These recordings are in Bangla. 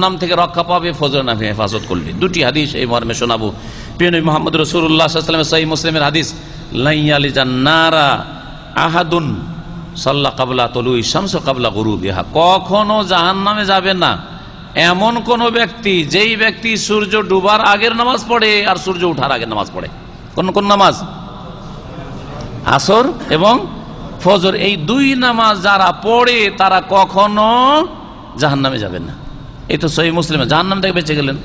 জাহান্নাম থেকে রক্ষা পাবে ফজর নামে হেফাজত করলে। দুটি হাদিস এই মর্মে শোনাবো। প্রিয় মোহাম্মদ রসুল্লাহ সাল্লামের সহি মুসলিমের হাদিস লাইয়ালি জান্নারা আহাদুন সাল্লাহ কাবলা তলু ইসামস কাবলা গরু বিহা কখনো জাহান নামে যাবে না। এমন কোন ব্যক্তি, যেই ব্যক্তি সূর্য ডুবার আগের নামাজ পড়ে আর সূর্য উঠার আগের নামাজ পড়ে। কোন কোন নামাজ? আসর এবং ফজর। এই দুই নামাজ যারা পড়ে, তারা কখনো জাহান নামে যাবেন না। এই তো সহি মুসলিমে জাহান নাম থেকে বেঁচে গেলেন।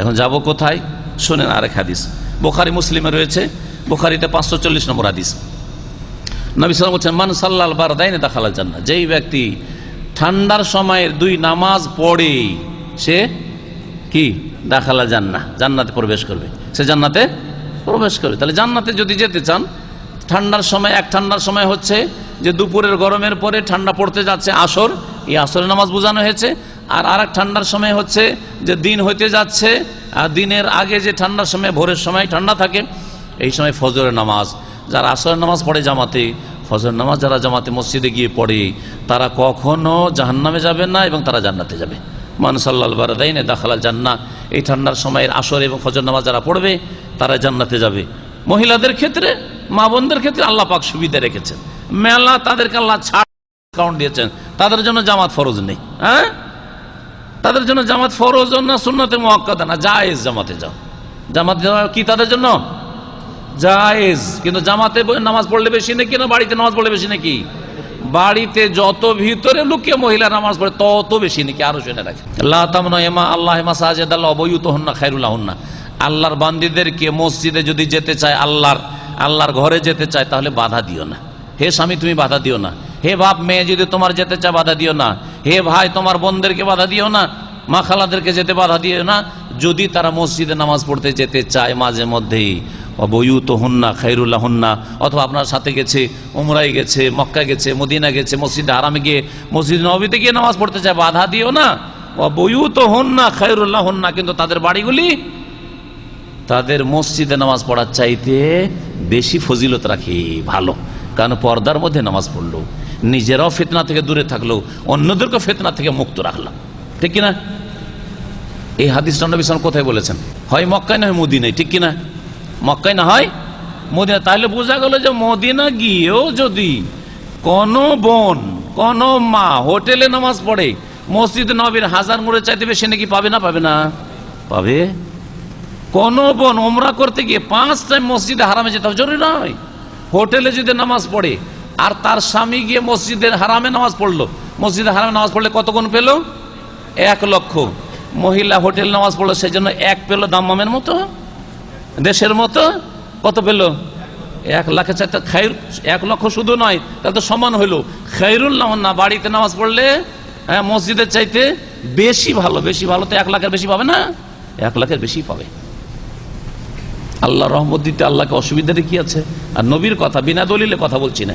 এখন যাব কোথায়? শোনেন আরেক হাদিস। বোখারি, মুসলিমে রয়েছে। বোখারিতে পাঁচশো চল্লিশ নম্বর হাদিস। নবী সালাম বলছেন, মান সাল্লাল বার দেয় না দেখালা জান্না যেই ব্যক্তি ঠান্ডার সময়ের দুই নামাজ পড়ে, সে কি? দেখালা জান্না জান্নাতে প্রবেশ করবে। সে জান্নাতে প্রবেশ করবে। তাহলে জান্নাতে যদি যেতে চান, ঠান্ডার সময়, এক ঠান্ডার সময় হচ্ছে যে দুপুরের গরমের পরে ঠান্ডা পড়তে যাচ্ছে আসর। এই আসরের নামাজ বোঝানো হয়েছে। আর আর ঠান্ডার সময় হচ্ছে যে দিন হইতে যাচ্ছে, আর দিনের আগে যে ঠান্ডার সময়, ভোরের সময় ঠান্ডা থাকে, এই সময় ফজরের নামাজ। যারা আসরের নামাজ পড়ে জামাতে ফজর নামাজ যারা জামাতে মসজিদে গিয়ে পড়ে, তারা কখনো জাহান্নামে যাবে না এবং তারা জান্নাতে যাবে। মানসাল্লাল বারাদাইনে দাখালাল জান্না এই ঠান্ডার সময়ের আসর এবং ফজর নামাজ যারা পড়বে, তারা জান্নাতে যাবে। মহিলাদের ক্ষেত্রে, মা বোনদের ক্ষেত্রে আল্লাহ পাক সুবিধা রেখেছেন। মেলা তাদেরকে আল্লাহ ছাড় কাউন্ট দিয়েছেন। তাদের জন্য জামাত ফরজ নেই। হ্যাঁ? তাদের জন্য জামাত ফরজ না সুন্নতে মহাক্কাদা না? জায়েজ জামাতে যাও। জামাতে কি তাদের জন্য? জায়েজ। কিন্তু জামাতে নামাজ পড়লে বেশি নাকি না বাড়িতে নামাজ পড়লে বেশি নাকি? বাড়িতে যত ভিতরে লুকিয়ে মহিলা নামাজ পড়ে তত বেশি নাকি? আরও শুনে রাখে আল্লাহ আল্লাহ সাহায্য আল্লাহ অবয়ুত হন না খাইরুল্লাহ না। আল্লাহর বান্দিদেরকে মসজিদে যদি যেতে চায় আল্লাহর আল্লাহর ঘরে যেতে চায় তাহলে বাধা দিও না। হে স্বামী, তুমি বাধা দিও না। হে বাপ মেয়ে, যদি তোমার যেতে চায় বাধা দিও না। হে ভাই, তোমার বোনদেরকে বাধা দিও না। মা খালাদেরকে যেতে বাধা দিও না। যদি তারা মসজিদে নামাজ পড়তে যেতে চায় মাঝে মধ্যেই অবয়ুত হন্না খাইরুল্লাহ হন্না অথবা আপনার সাথে গেছে উমরাই গেছে মক্কা গেছে, মদিনা গেছে, মসজিদে আরামে গিয়ে, মসজিদ নবীতে গিয়ে নামাজ পড়তে চায়, বাধা দিও না। অবয়ুত হন্না খাইরুল্লাহ হন্না কিন্তু তাদের বাড়িগুলি, তাদের মসজিদে নামাজ পড়ার চাইতে বেশি ফজিলত রাখি, ভালো। কারণ পর্দার মধ্যে নামাজ পড়ল। নিজেরাও ফেতনা থেকে দূরে থাকল অন্যদেরকে ফেতনা থেকে মুক্ত রাখলাম। ঠিক কিনা? এই হাদিস নবী কোথায় বলেছেন? হয় মক্কায় না হয় মদিনায়? ঠিক কিনা? মক্কায় না হয়? মদিনা। তাহলে বোঝা গেল যে মদিনা গিয়েও যদি কোন বোন, কোন মা হোটেলে নামাজ পড়ে, মসজিদ নবীর হাজার মোড়ে চাইতে বেশি নাকি পাবে না পাবে না? পাবে। কোন বোন ওমরা করতে গিয়ে পাঁচ টাইম মসজিদে হারামে যেতে হবে, জরুরি নয়। হোটেলে যদি নামাজ পড়ে, আর তার স্বামী গিয়ে মসজিদের হারামে নামাজ পড়ল মসজিদে হারামে নামাজ পড়লে কত গুণ পেল? এক লক্ষ। মহিলা হোটেল নামাজ পড়ল সেই জন্য এক পেল দাম্মামের মতো? দেশের মতো? কত পেল? এক লাখের চাইতে খাই এক লক্ষ শুধু নয়, তাহলে তো সমান হইল। খাইরুল না, বাড়িতে নামাজ পড়লে হ্যাঁ মসজিদের চাইতে বেশি ভালো বেশি ভালো তো এক লাখের বেশি পাবে না? এক লাখের বেশি পাবে। আল্লাহ রহমত দিতে আল্লাহকে অসুবিধাটা কি আছে? আর নবীর কথা, বিনা দলিলে কথা বলছি না।